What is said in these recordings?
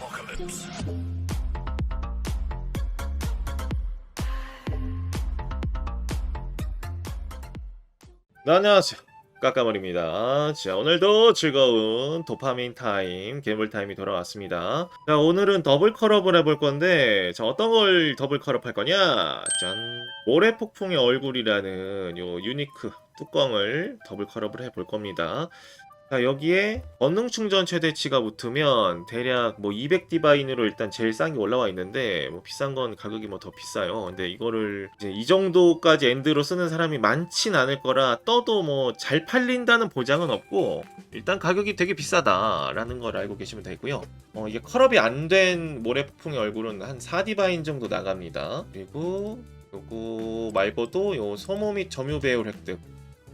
apocalypse. 네, 안녕하세요. 까까머리입니다. 자, 오늘도 즐거운 도파민 타임, 괴물 타임이 돌아왔습니다. 자, 오늘은 더블 컬업을 해볼 건데, 자, 어떤 걸 더블 컬업 할 거냐? 짠. 모래 폭풍의 얼굴이라는 요 유니크 뚜껑을 더블 컬업을 해볼 겁니다. 자, 여기에 권능 충전 최대치가 붙으면 대략 뭐 200 디바인으로 일단 제일 싼 게 올라와 있는데 뭐 비싼 건 가격이 뭐 더 비싸요. 근데 이거를 이제 이 정도까지 엔드로 쓰는 사람이 많진 않을 거라 떠도 뭐 잘 팔린다는 보장은 없고 일단 가격이 되게 비싸다라는 걸 알고 계시면 되고요. 어, 이게 컬업이 안 된 모래 폭풍의 얼굴은 한 4디바인 정도 나갑니다. 그리고 요거 말고도 요 소모 및 점유 배율 획득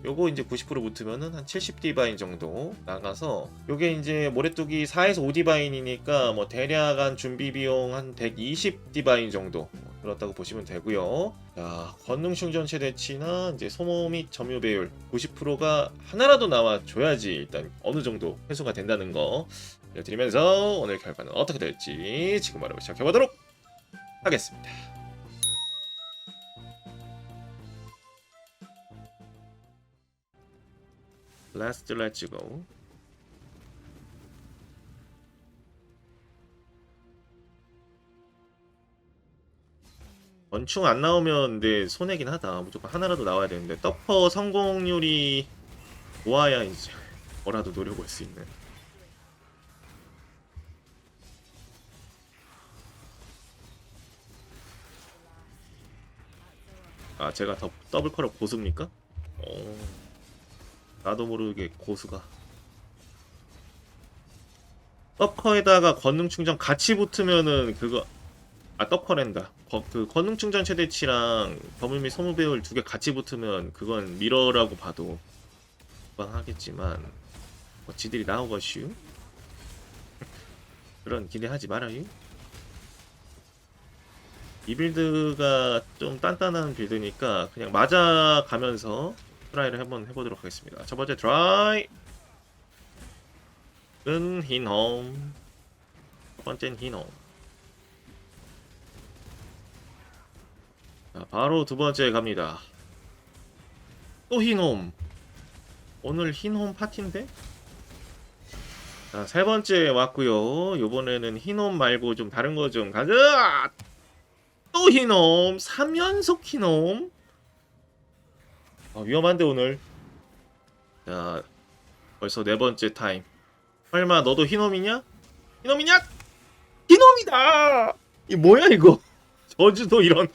요거 이제 90% 붙으면은 한 70 디바인 정도 나가서 요게 이제 모래뚝이 4에서 5 디바인이니까 뭐 대략 한 준비 비용 한 120 디바인 정도 들었다고 보시면 되고요. 자, 권능 충전 최대치나 이제 소모 및 점유 배율 90%가 하나라도 나와 줘야지 일단 어느 정도 회수가 된다는 거 알려드리면서 오늘 결과는 어떻게 될지 지금 바로 시작해 보도록 하겠습니다. Let's let's go. 원충 안 나오면 근데 손해긴 하다. 무조건 하나라도 나와야 되는데 떡퍼 성공률이 모아야 이제 뭐라도 노려볼 수 있는. 아 제가 더 더블 컬업 고수입니까? 오. 나도 모르게 고수가. 떡커에다가 권능 충전 같이 붙으면은 그거 아 떡커랜다. 거- 그 권능 충전 최대치랑 버물 및 소무 배율 두개 같이 붙으면 그건 미러라고 봐도 하겠지만 뭐 지들이 나오거슈? 그런 기대하지 말아요 이 빌드가 좀 단단한 빌드니까 그냥 맞아가면서 트라이를 한번 해보도록 하겠습니다. 첫 번째 트라이. 은 흰홈. 첫 번째는 흰홈. 자, 바로 두 번째 갑니다. 또 흰홈. 오늘 흰홈 파티인데? 자, 세 번째 왔고요. 요번에는 흰홈 말고 좀 다른 거 좀 가자! 또 흰홈. 3연속 흰홈. 아, 위험한데 오늘 자 벌써 네 번째 타임 설마 너도 흰놈이냐? 흰놈이냐? 흰놈이다! 이 뭐야 이거 저주도 이런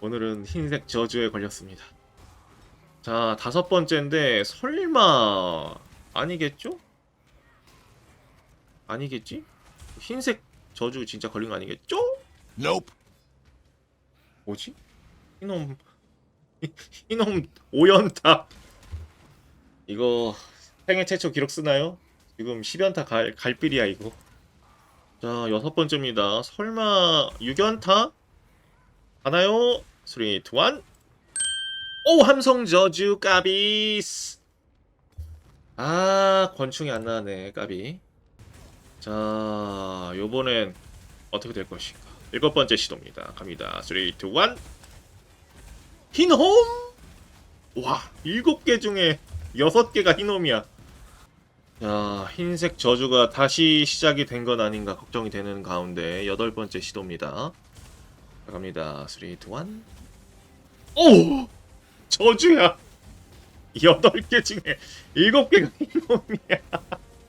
오늘은 흰색 저주에 걸렸습니다 자 다섯 번째인데 설마 아니겠죠? 아니겠지? 흰색 저주 진짜 걸린 거 아니겠죠? Nope. 뭐지? 흰놈 흰놈 오연타 이거 생애 최초 기록 쓰나요? 지금 10연타 갈, 갈빌이야 이거. 자 여섯 번째입니다. 설마 6연타? 하나요? 3, 2, 1 오! 함성 저주 까비스. 아 권충이 안 나네 까비. 자 요번엔 어떻게 될 것인가? 일곱 번째 시도입니다. 갑니다. 3, 2, 1 흰홈? 와, 일곱 개 중에 여섯 개가 흰홈이야. 자, 흰색 저주가 다시 시작이 된 건 아닌가 걱정이 되는 가운데 여덟 번째 시도입니다. 자, 갑니다. 3, 2, 1. 오! 저주야! 여덟 개 중에 일곱 개가 흰홈이야.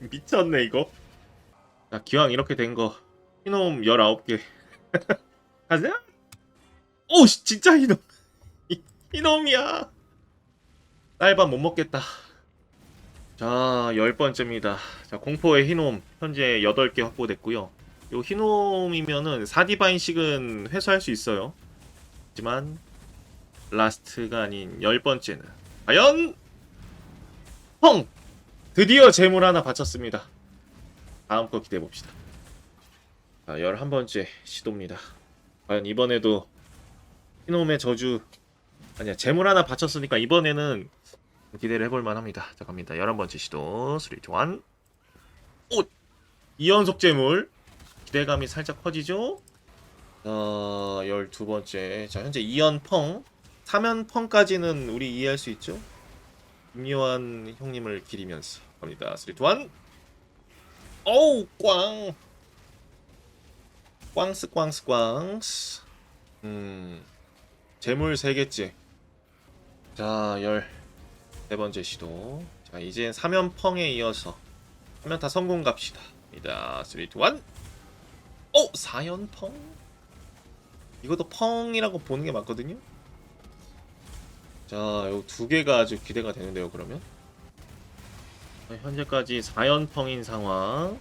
미쳤네, 이거. 자, 기왕 이렇게 된 거, 흰홈 19개. 가자! 오, 씨, 진짜 흰홈! 이놈이야. 딸밥 못 먹겠다. 자, 열 번째입니다. 자, 공포의 흰홈 현재 8개 확보됐고요. 요 흰홈이면은 4디바인씩은 회수할 수 있어요. 하지만 라스트가 아닌 열 번째는 과연 펑! 드디어 재물 하나 바쳤습니다. 다음 거 기대해 봅시다. 자, 11번째 시도입니다. 과연 이번에도 흰홈의 저주 아니야 재물 하나 바쳤으니까 이번에는 기대를 해볼 만 합니다. 자 갑니다. 11번째 시도 3, 2, 1 오! 2연속 재물 기대감이 살짝 커지죠? 어, 12번째. 자, 현재 2연 펑. 3연 펑까지는 우리 이해할 수 있죠? 김요한 형님을 기리면서 갑니다. 3, 2, 1. 어우, 꽝. 꽝스, 꽝스, 꽝스. 음, 재물 3개째. 자, 14번째 시도. 자, 이제 3연 펑에 이어서 하면 다 성공 갑시다. 입니다. 3, 2, 1. 오! 4연 펑? 이것도 펑이라고 보는 게 맞거든요? 자, 요 두 개가 아주 기대가 되는데요, 그러면? 자, 현재까지 4연 펑인 상황.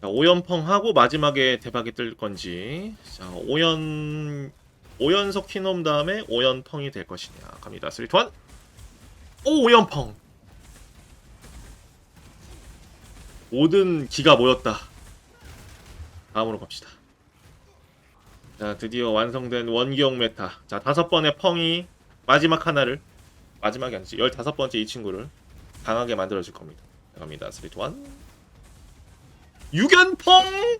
자, 5연 펑 하고 마지막에 대박이 뜰 건지. 자, 5연 5연속 키놈 다음에 5연 펑이 될 것이냐. 갑니다. 3, 2, 1. 오, 5연 펑. 모든 기가 모였다. 다음으로 갑시다. 자, 드디어 완성된 원기용 메타. 자, 다섯 번의 펑이 마지막 하나를 마지막이 아니지. 15번째 이 친구를 강하게 만들어 줄 겁니다. 자, 갑니다. 3, 2, 1. 유견 펑!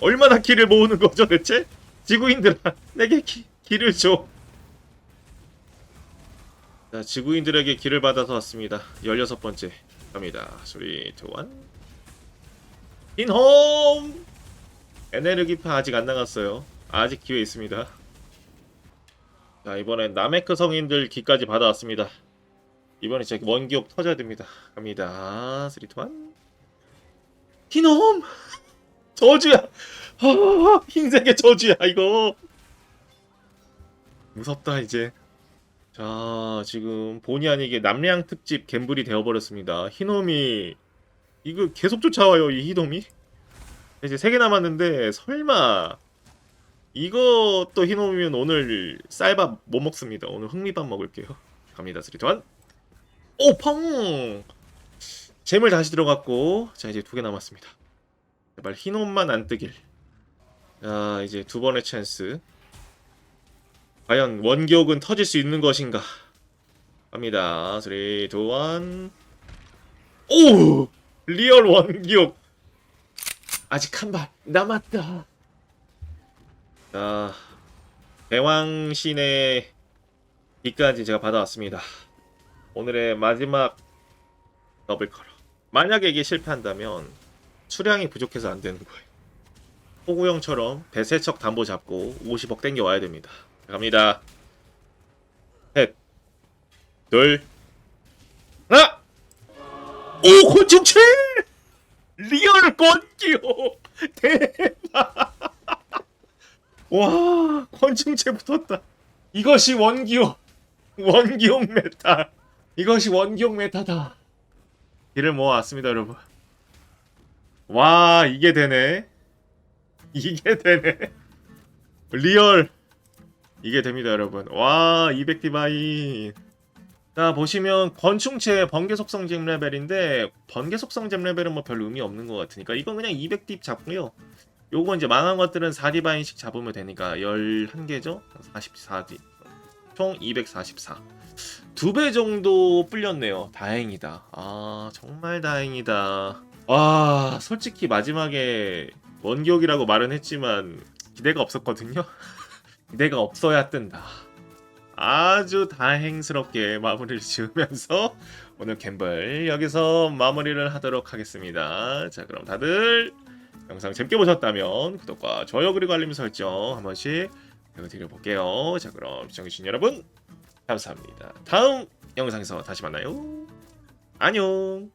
얼마나 기를 모으는 거죠, 대체? 지구인들아, 내게 기, 기를 줘. 자, 지구인들에게 기를 받아서 왔습니다. 16번째 갑니다. 3, 2, 1. 인홈! 에네르기파 아직 안 나갔어요. 아직 기회 있습니다. 자, 이번엔 나메크 성인들 기까지 받아왔습니다. 이번에 진짜 원기옥 터져야 됩니다. 갑니다. 3, 2, 1. 흰홈! 저주야! 아, 흰색의 저주야, 이거. 무섭다, 이제. 자, 지금 본의 아니게 남량 특집 갬블이 되어버렸습니다. 흰홈이 이거 계속 쫓아와요, 이 흰홈이. 이제 세 개 남았는데 설마 이것도 흰홈이면 오늘 쌀밥 못 먹습니다. 오늘 흑미밥 먹을게요. 갑니다. 3, 2, 1. 오, 펑! 재물 다시 들어갔고 자 이제 두 개 남았습니다. 제발 흰홈만 안 뜨길. 자 이제 두 번의 찬스. 과연 원기옥은 터질 수 있는 것인가? 갑니다. 3, 2, 1. 오! 리얼 원기옥. 아직 한 발 남았다. 자, 대왕신의 비까지 제가 받아왔습니다. 오늘의 마지막 더블 컬러. 만약에 이게 실패한다면 수량이 부족해서 안 되는 거예요. 호구형처럼 대세척 담보 잡고 50억 땡겨 와야 됩니다. 갑니다. 셋, 둘, 하나. 오 곤충체! 리얼 권기요 대박! 와 권충체 붙었다. 이것이 원기요 원기용 메타. 이것이 원기용 메타다. 길을 모아왔습니다 여러분. 와 이게 되네 이게 되네 리얼 이게 됩니다 여러분 와 200디바인 자 보시면 건충체 번개 속성 잼 레벨인데 번개 속성 잼 레벨은 뭐별 의미 없는 것 같으니까 이건 그냥 200딥 잡고요. 요거 이제 망한 것들은 4디바인씩 잡으면 되니까 11개죠? 44딥 총 244. 두 배 정도 불렸네요. 다행이다. 아 정말 다행이다. 와 솔직히 마지막에 원기옥이라고 말은 했지만 기대가 없었거든요. 기대가 없어야 뜬다. 아주 다행스럽게 마무리를 지으면서 오늘 갬블 여기서 마무리를 하도록 하겠습니다. 자 그럼 다들 영상 재밌게 보셨다면 구독과 좋아요 그리고 알림 설정 한 번씩 부탁드려볼게요. 자 그럼 시청해주신 여러분 감사합니다. 다음 영상에서 다시 만나요. 안녕